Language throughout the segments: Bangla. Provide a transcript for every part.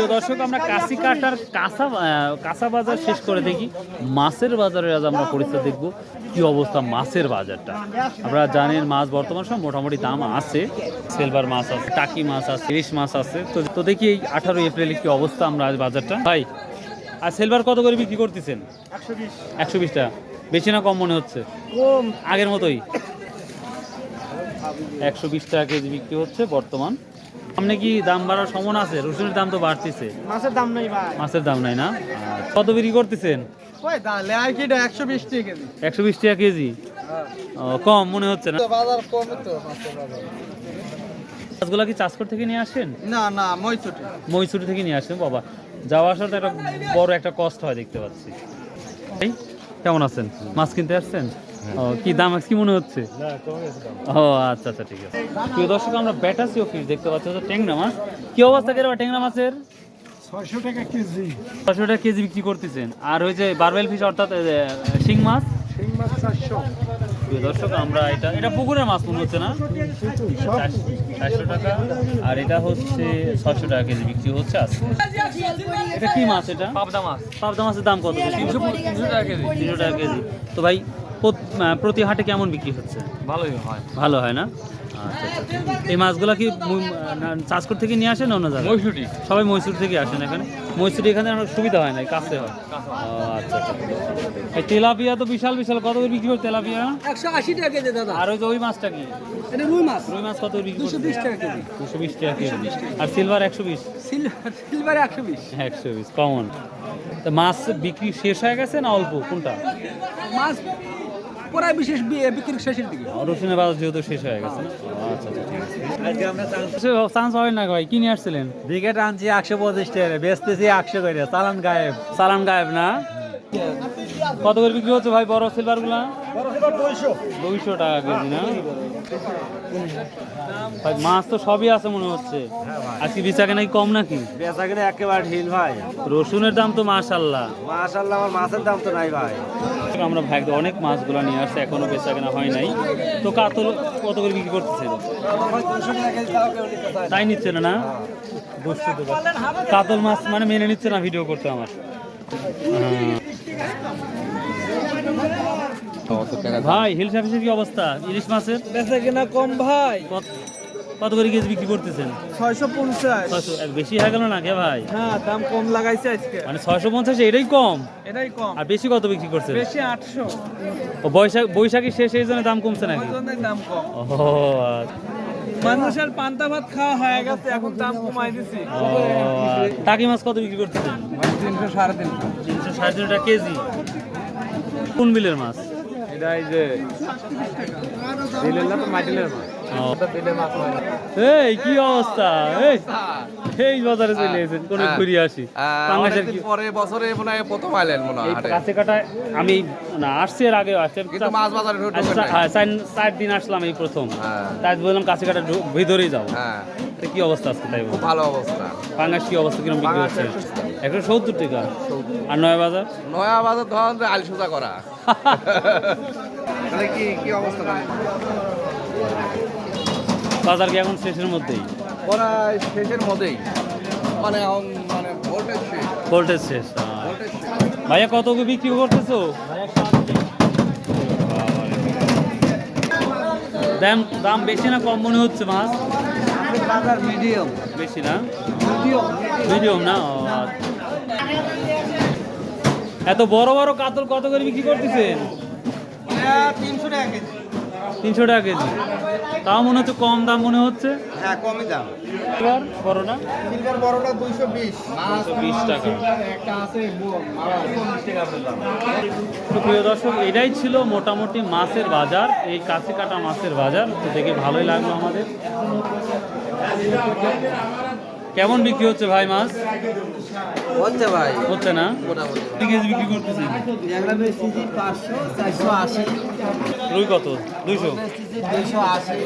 প্রিয় দর্শক আমরা কাশি কাটার কাঁচা আহ, কাঁচা বাজার শেষ করে দেখি। মাছের বাজারের আজ আমরা পরিস্থিতি দেখব কি অবস্থা মাছের বাজারটা। আপনারা জানেন মাছ বর্তমান সময় মোটামুটি দাম আছে। সিলভার মাছ আছে টাকি মাছ আছে ইলিশ মাছ আছে। তো তো দেখি এই আঠারো এপ্রিলে কি অবস্থা আমরা আজ বাজারটা। ভাই আর সিলভার কত করে বিক্রি করতেছেন? একশো বিশ। একশো বিশ টাকা। বেশি না কম মনে হচ্ছে? আগের মতোই? একশো বিশ টাকা কেজি বিক্রি হচ্ছে বর্তমান। সামনে কি দাম বাড়ার সম্ভাবনা আছে? রসুনের দাম তো বাড়তেছে। মাছের দাম নেই ভাই। মাছের দাম নাই না? কত বিক্রি করতেছেন? একশো বিশ টাকা কেজি। কম মনে হচ্ছে না? বাজার কম তো মাছের কি চাষকর থেকে নিয়ে আসেন? না না মইচুটি মহিষুরি থেকে নিয়ে আসেন বাবা। যাওয়া আসাটা একটা বড় একটা কষ্ট হয় দেখতে পাচ্ছি। কেমন আছেন? মাছ কিনতে আসছেন? ও কি দাম কি মনে হচ্ছে? ও আচ্ছা আচ্ছা ঠিক আছে। প্রিয় দর্শক আমরা ব্যাটাসিও ফিশ দেখতে পাচ্ছি হচ্ছে ট্যাংরা মাছ। কি অবস্থা কেন ট্যাংরা মাছের? ছয়শো টাকা কেজি। ছশো টাকা কেজি বিক্রি করতেছেন। আর হয়েছে বারবেল ফিশ অর্থাৎ শিং মাছ? শিং মাছ চারশো। দর্শক আমরা এটা এটা পুকুরের মাছ মনে হচ্ছে না? চারশো টাকা। আর এটা হচ্ছে ছশো টাকা কেজি বিক্রি হচ্ছে আজকে। এটা কি মাছ এটা? পাবদা মাছ। পাবদা মাছের দাম কত? তিনশো তিনশো টাকা কেজি। তিনশো টাকা কেজি। তো ভাই প্রত- হাটে কেমন বিক্রি হচ্ছে? ভালোই হয়। ভালো হয় না? আচ্ছা আচ্ছা। এই মাছগুলো কি চাষকর থেকে নিয়ে আসেন অন্য জায়গায়? মইশুটি সবাই মৈসুর থেকে আসেন এখানে? মৈসুরি এখানে অনেক সুবিধা হয় না কাছে হয়। ও, আচ্ছা আচ্ছা। এই তেলাপিয়া তো বিশাল বিশাল। কত করে বিক্রি করে তেলাপিয়া? একশো আশি টাকা কেজি দাদা। আর ওই যে ওই মাছটা কি? রুই মাছ। রুই মাছ কত বিক্রি দুশো বিশ টাকা কেজি। দুশো বিশ টাকা কেজি। আর সিলভার একশো বিশ? সিলভার সিলভার একশো বিশ। একশো বিশ কমন তো মাছ বিক্রি শেষ হয়ে গেছে না অল্প? কোনটা? মাছ প্রায় বিশেষ বিক্রি শেষের দিকে। রসুনের বাজার যেহেতু শেষ হয়ে গেছে আচ্ছা আচ্ছা ঠিক আছে। চান্স হয় না ভাই কি আসছিলেন? বিকেট আনছি একশো পঁচিশ টাকা বেচতেছি একশো করে। চালান গায়েব। চালান গায়েব না? কত করে বিক্রি হচ্ছে ভাই বড় সিলভারগুলা দুইশো। টাকা কেজি না? ভাই মাছ তো সবই আছে মনে হচ্ছে। আজকে বিচাকে নাকি কম নাকি? বেচা কেনা একেবারে ঢিল ভাই। রসুনের দাম তো মাশাল্লাহ মাশাল্লাহ আমার মাছের দাম তো নাই ভাই। আমরা ভাগ অনেক মাছগুলো নিয়ে আসছে এখনও বেচা কেনা হয় নাই। তো কাতল কত করে বিক্রি করতেছেন তাই নিচ্ছে না না? কাতল মাছ মানে মেনে নিচ্ছে না ভিডিও করতে আমার। হ্যাঁ। ভাই হিল সার্ভিসের কি অবস্থা? ইলিশ মাছের? বেচা কিনা কম ভাই। কত- করে কেজি বিক্রি করতেছেন? ছয়শো পঞ্চাশ। বেশি হয়ে গেল না কে ভাই? হ্যাঁ দাম কম লাগাইছে আজকে। মানে ছয়শো পঞ্চাশ এটাই কম? এটাই কম। আর বেশি কত বিক্রি করছেন? বেশি আটশো। ও বৈশাখ বৈশাখী শেষ এই জন্য দাম কমছে নাকি? দাম কম। ও। মানুষের পান্তা ভাত খাওয়া হয়ে গেছে এখন দাম কমাই দিছি। টাকি মাছ কত বিক্রি করতেছেন? তিনশো সাড়ে তিনশো। সাড়ে তিনশো টাকা কেজি। কোন বিলের মাছ? এটা এই যে দিলের না তো মাটিলের মাছ। ও, দিলের মাছ না। এই কি অবস্থা? এই এই বাজারে চলে এসেছেন কোন ঘুরে আসি। পাঙ্গাসের কি? পরে বছরে মনে হয় প্রথম আইলেন মনে হয় কাছে আমি না আসছি এর আগে আসছি কিন্তু মাছ বাজারে ঢুকে আচ্ছা। হ্যাঁ, চার- দিন আসলাম এই প্রথম। হ্যাঁ। তাই বললাম কাছে কাটা ভিতরেই যাব। হ্যাঁ। কি অবস্থা আজকে তাই ভালো অবস্থা। কি অবস্থা কীরকম বিক্রি হচ্ছে? একশো সত্তর টাকা। আর নয় বাজার? নয়া বাজার ধরেন আল সোজা করা। তাহলে কি কি অবস্থা বাজার কি এখন শেষের মধ্যেই? প্রায় শেষের মধ্যেই। মানে মানে ভোল্টেজ শেষ। ভোল্টেজ শেষ। ভাইয়া কত করে বিক্রি করতেছো? দাম দাম বেশি না কম মনে হচ্ছে মাছ? বাজার মিডিয়াম বেশি না? মিডিয়াম মিডিয়াম না? আচ্ছা। এত বড় বড় কাতল কত করে বিক্রি করতেছেন? তিনশো টাকা কেজি। তিনশো টাকা কেজি। তাও মনে হচ্ছে কম দাম মনে হচ্ছে? হ্যাঁ কমই দাম। এবার বড়টা সিলভার বড়টা দুইশো বিশ। বিশ টাকা। একটা আছে প্রিয় দর্শক এটাই ছিল মোটামুটি মাছের বাজার। এই কাছে কাটা মাছের বাজার। তো দেখে ভালোই লাগল আমাদের। কেমন বিক্রি হচ্ছে ভাই মাছ? হচ্ছে ভাই। হচ্ছে না? মোটামুটি। কেজি বিক্রি করতেছি ল্যাংড়া বেচতেছি পাঁচশো চারশো আশি। রুই কত? দুইশো? দুইশো আশি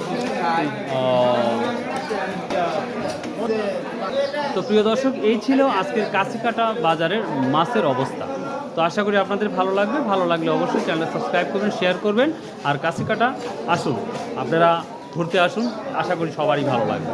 তো প্রিয় দর্শক এই ছিল আজকের কাছিকাটা বাজারের মাছের অবস্থা। তো আশা করি আপনাদের ভালো লাগবে। ভালো লাগলে অবশ্যই চ্যানেল সাবস্ক্রাইব করবেন শেয়ার করবেন। আর কাছিকাটা আসুন। আপনারা ঘুরতে আসুন আশা করি সবারই ভালো লাগবে।